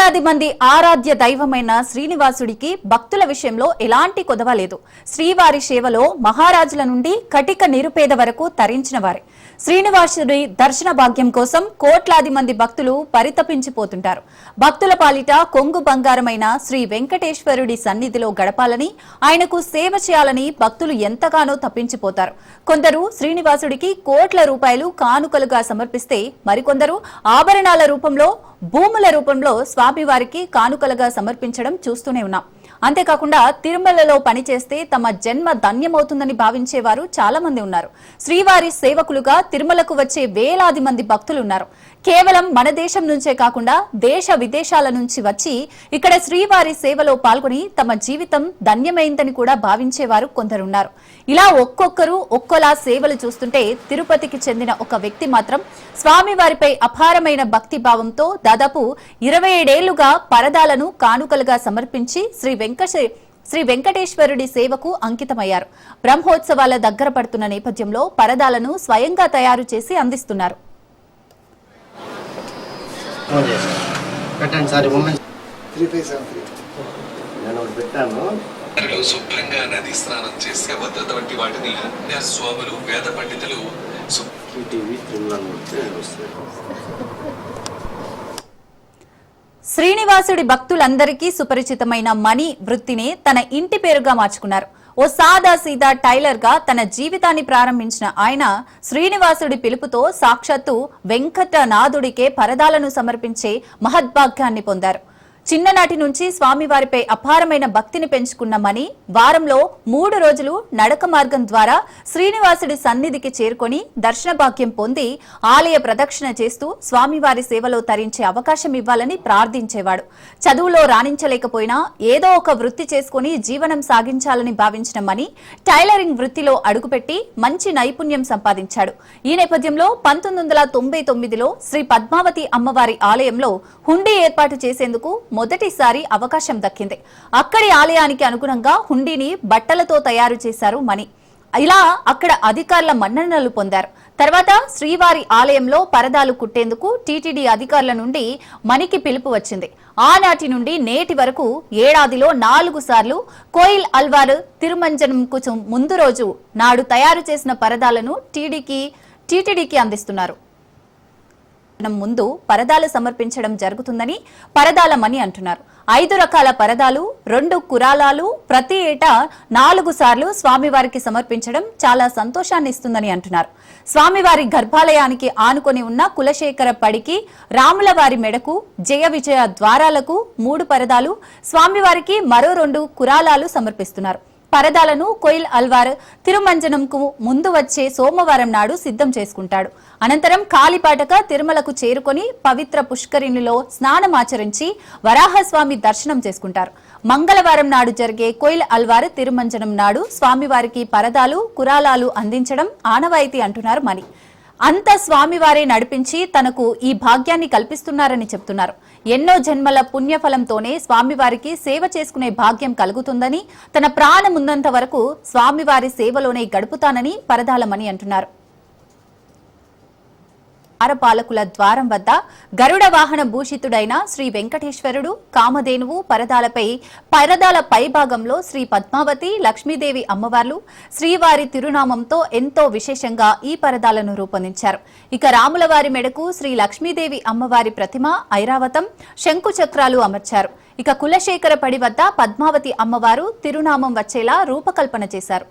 లక్షలాది మంది ఆరాధ్య దైవమైన శ్రీనివాసుడికి భక్తుల విషయంలో ఎలాంటి కొదవ లేదు. శ్రీవారి సేవలో మహారాజుల నుండి కటిక నిరుపేద వరకు తరించిన వారే. శ్రీనివాసుడి దర్శన భాగ్యం కోసం కోట్లాది మంది భక్తులు పరితపించిపోతుంటారు. భక్తుల పాలిట కొంగు బంగారమైన శ్రీ వెంకటేశ్వరుడి సన్నిధిలో గడపాలని ఆయనకు సేవ చేయాలని భక్తులు ఎంతగానో తప్పించిపోతారు. కొందరు శ్రీనివాసుడికి కోట్ల రూపాయలు కానుకలుగా సమర్పిస్తే మరికొందరు ఆభరణాల రూపంలో భూముల రూపంలో స్వామివారికి కానుకలుగా సమర్పించడం చూస్తూనే ఉన్నాం. అంతేకాకుండా తిరుమలలో పనిచేస్తే తమ జన్మ ధన్యమవుతుందని భావించేవారు చాలా మంది ఉన్నారు. శ్రీవారి సేవకులుగా తిరుమలకు వచ్చే వేలాది మంది భక్తులు ఉన్నారు. కేవలం మన దేశం నుంచే కాకుండా దేశ విదేశాల నుంచి వచ్చి ఇక్కడ శ్రీవారి సేవలో పాల్గొని తమ జీవితం ధన్యమైందని కూడా భావించేవారు కొందరున్నారు. ఇలా ఒక్కొక్కరు ఒక్కోలా సేవలు చూస్తుంటే తిరుపతికి చెందిన ఒక వ్యక్తి మాత్రం స్వామివారిపై అపారమైన భక్తి భావంతో దాదాపు ఇరవై ఏడేళ్ళుగా పరదాలను కానుకలుగా సమర్పించి శ్రీ వెంకట శ్రీ వెంకటేశ్వరుడి సేవకు అంకితమయ్యారు. బ్రహ్మోత్సవాల దగ్గర పడుతున్న నేపథ్యంలో పరదాలను స్వయంగా తయారు చేసి అందిస్తున్నారు. పెట్టండి సార్ ఉమెన్ త్రీ ఫైవ్ సెవెన్ త్రీ నేను ఒకటి పెట్టాను. శుభ్రంగా నది స్నానం చేసే భద్రత వంటి వాటిని స్వాములు వేద పండితులు టీవీ తిరుమల శ్రీనివాసుడి భక్తులందరికీ సుపరిచితమైన మణి వృత్తిని తన ఇంటి పేరుగా మార్చుకున్నారు. ఓ సాదా సీదా టైలర్గా తన జీవితాన్ని ప్రారంభించిన ఆయన శ్రీనివాసుడి పిలుపుతో సాక్షాత్తు వెంకటనాథుడికే పరదాలను సమర్పించే మహద్భాగ్యాన్ని పొందారు. చిన్ననాటి నుంచి స్వామివారిపై అపారమైన భక్తిని పెంచుకున్నామని వారంలో మూడు రోజులు నడక మార్గం ద్వారా శ్రీనివాసుడి సన్నిధికి చేరుకొని దర్శన భాగ్యం పొంది ఆలయ ప్రదక్షిణ చేస్తూ స్వామివారి సేవలో తరించే అవకాశం ఇవ్వాలని ప్రార్థించేవాడు. చదువులో రాణించలేకపోయినా ఏదో ఒక వృత్తి చేసుకుని జీవనం సాగించాలని భావించిన మణి టైలరింగ్ వృత్తిలో అడుగుపెట్టి మంచి నైపుణ్యం సంపాదించాడు. ఈ నేపథ్యంలో పంతొమ్మిది వందల తొంభై తొమ్మిదిలో శ్రీ పద్మావతి అమ్మవారి ఆలయంలో హుండీ ఏర్పాటు చేసేందుకు మొదటిసారి అవకాశం దక్కింది. అక్కడి ఆలయానికి అనుగుణంగా హుండీని బట్టలతో తయారు చేశారు మణి. ఇలా అక్కడ అధికారుల మన్ననలు పొందారు. తర్వాత శ్రీవారి ఆలయంలో పరదాలు కుట్టేందుకు టీటీడీ అధికారుల నుండి మణికి పిలుపు వచ్చింది. ఆనాటి నుండి నేటి వరకు ఏడాదిలో నాలుగు సార్లు కోయిల్ అల్వార్ తిరుమంజనంకు ముందు రోజు నాడు తయారు చేసిన పరదాలను టీడీకి టీటీడీకి అందిస్తున్నారు. ముందు పరదాలు సమర్పించడం జరుగుతుందని పరదాల మని అంటున్నారు. ఐదు రకాల పరదాలు రెండు కురాలాలు ప్రతి ఏటా నాలుగు సార్లు స్వామివారికి సమర్పించడం చాలా సంతోషాన్ని ఇస్తుందని అంటున్నారు. స్వామివారి గర్భాలయానికి ఆనుకొని ఉన్న కులశేఖర పడికి రాముల వారి మెడకు జయ విజయ ద్వారాలకు మూడు పరదాలు స్వామివారికి మరో రెండు కురాలాలు సమర్పిస్తున్నారు. పరదాలను కోయిల్ అల్వార్ తిరుమంజనంకు ముందు వచ్చే సోమవారం నాడు సిద్ధం చేసుకుంటాడు. అనంతరం కాలిపాటక తిరుమలకు చేరుకొని పవిత్ర పుష్కరిణిలో స్నానమాచరించి వరాహస్వామి దర్శనం చేసుకుంటారు. మంగళవారం నాడు జరిగే కోయిల్ అల్వార్ తిరుమంజనం నాడు స్వామివారికి పరదాలు కురాలాలు అందించడం ఆనవాయితీ అంటున్నారు మణి. అంత స్వామివారే నడిపించి తనకు ఈ భాగ్యాన్ని కల్పిస్తున్నారని చెప్తున్నారు. ఎన్నో జన్మల పుణ్యఫలంతోనే స్వామివారికి సేవ చేసుకునే భాగ్యం కలుగుతుందని తన ప్రాణమున్నంత వరకు స్వామివారి సేవలోనే గడుపుతానని పరదాలమని అంటున్నారు. అరపాలకుల ద్వారం వద్ద గరుడ వాహన భూషితుడైన శ్రీ వెంకటేశ్వరుడు కామధేనువు పరదాలపై పరదాల పైభాగంలో శ్రీ పద్మావతి లక్ష్మీదేవి అమ్మవార్లు శ్రీవారి తిరునామంతో ఎంతో విశేషంగా ఈ పరదాలను రూపొందించారు. ఇక రాములవారి మెడకు శ్రీ లక్ష్మీదేవి అమ్మవారి ప్రతిమ ఐరావతం శంకు చక్రాలు అమర్చారు. ఇక కులశేఖర పడి వద్ద పద్మావతి అమ్మవారు తిరునామం వచ్చేలా రూపకల్పన చేశారు.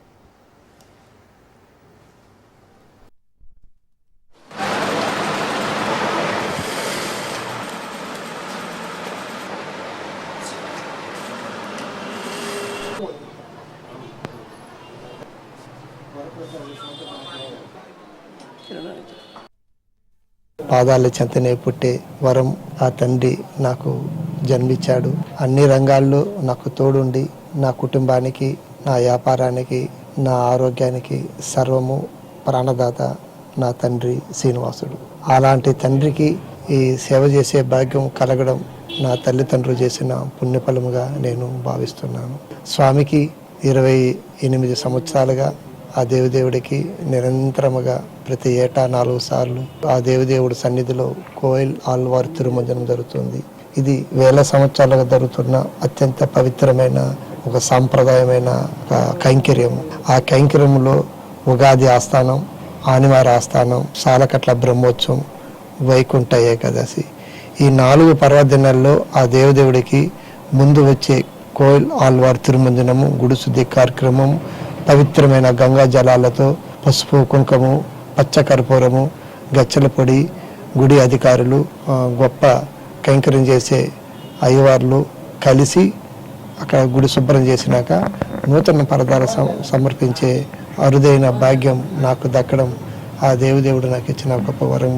పాదాల చెంతనే పుట్టే వరం ఆ తండ్రి నాకు జన్మించాడు. అన్ని రంగాల్లో నాకు తోడుండి నా కుటుంబానికి నా వ్యాపారానికి నా ఆరోగ్యానికి సర్వము ప్రాణదాత నా తండ్రి శ్రీనివాసుడు. అలాంటి తండ్రికి ఈ సేవ చేసే భాగ్యం కలగడం నా తల్లిదండ్రులు చేసిన పుణ్యఫలముగా నేను భావిస్తున్నాను. స్వామికి ఇరవై ఎనిమిది సంవత్సరాలుగా ఆ దేవదేవుడికి నిరంతరముగా ప్రతి ఏటా నాలుగు సార్లు ఆ దేవదేవుడి సన్నిధిలో కోయిల్ ఆల్వార్ తిరుమంజనం జరుగుతుంది. ఇది వేల సంవత్సరాలుగా జరుగుతున్న అత్యంత పవిత్రమైన ఒక సాంప్రదాయమైన ఒక కైంకర్యం. ఆ కైంకర్యంలో ఉగాది ఆస్థానం ఆనివార ఆస్థానం సాలకట్ల బ్రహ్మోత్సవం వైకుంఠ ఏకాదశి. ఈ నాలుగు పర్వదినాల్లో ఆ దేవదేవుడికి ముందు వచ్చే కోయిల్ ఆల్వార్ తిరుమంజనము గుడి శుద్ధి కార్యక్రమం పవిత్రమైన గంగా జలాలతో పసుపు కుంకుము పచ్చ కర్పూరము గచ్చల పొడి గుడి అధికారులు గొప్ప కైంకర్యం చేసే అయ్యవార్లు కలిసి అక్కడ గుడి శుభ్రం చేసినాక నూతన పరదాలు సమ- సమర్పించే అరుదైన భాగ్యం నాకు దక్కడం ఆ దేవుదేవుడు నాకు ఇచ్చిన గొప్ప వరం.